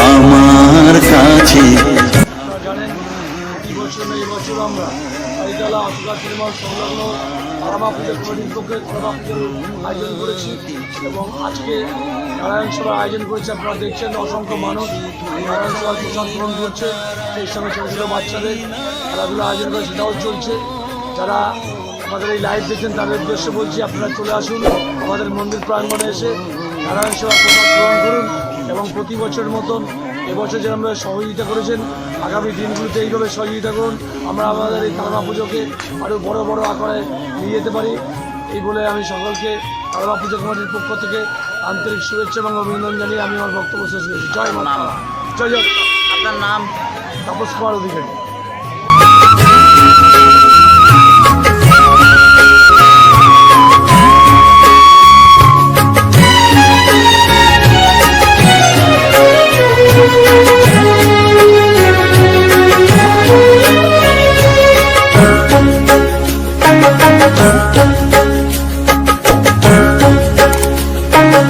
আমার কাছে আমরা হরিতলা সিনেমার সংলগ্ন আয়োজন করেছি এবং আজকে নারায়ণ সভার আয়োজন করেছে আপনারা দেখছেন অসংখ্য মানুষ নারায়ণ সভার প্রসাদ গ্রহণ করছে সেই সঙ্গে ছোটো বাচ্চাদের খেলাধুলা আয়োজন করে সেটাও চলছে যারা আমাদের এই লাইভ দেখছেন তাদের উদ্দেশ্যে বলছি আপনারা চলে আসুন আমাদের মন্দির প্রাঙ্গণে এসে নারায়ণ সেবার প্রসাদ গ্রহণ করুন এবং প্রতি বছরের মতন এবছর যেরকম সহযোগিতা করেছেন আগামী দিনগুলোতে এইভাবে সহযোগিতা করুন। আমরা আমাদের এই তালমা পুজোকে আরও বড় বড় আকারে নিয়ে যেতে পারি। এই বলে আমি সকলকে তালমা পুজো কমিটির পক্ষ থেকে আন্তরিক শুভেচ্ছা এবং অভিনন্দন জানিয়ে আমি আমার বক্তব্য শেষ করেছি। জয় মা জয় জয় আপনার নাম? তাপস কুমার অধিকারী।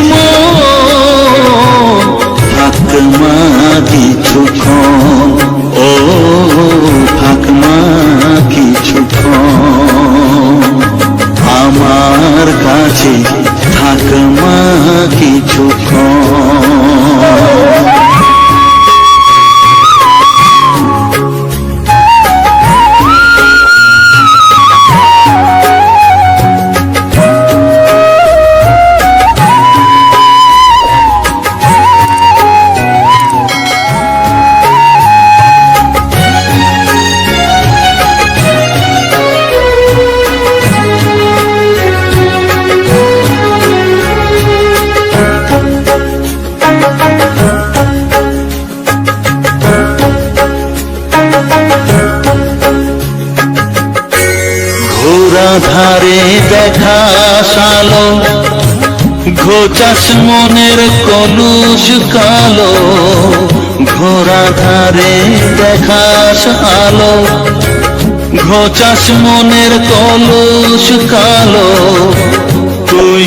more. ঘোরা ধারে দেখা সালো, ঘোচাস মনের কলুষ কালো ঘোরা ধারে দেখাস আলো ঘোচাস মনের কলুষ কালো, তুই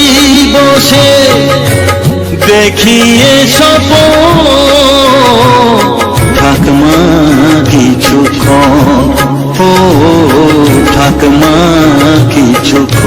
বসে দেখিয়ে সপ। থাকমা কিছুক্ষণ ও থাকমা কিছুক্ষণ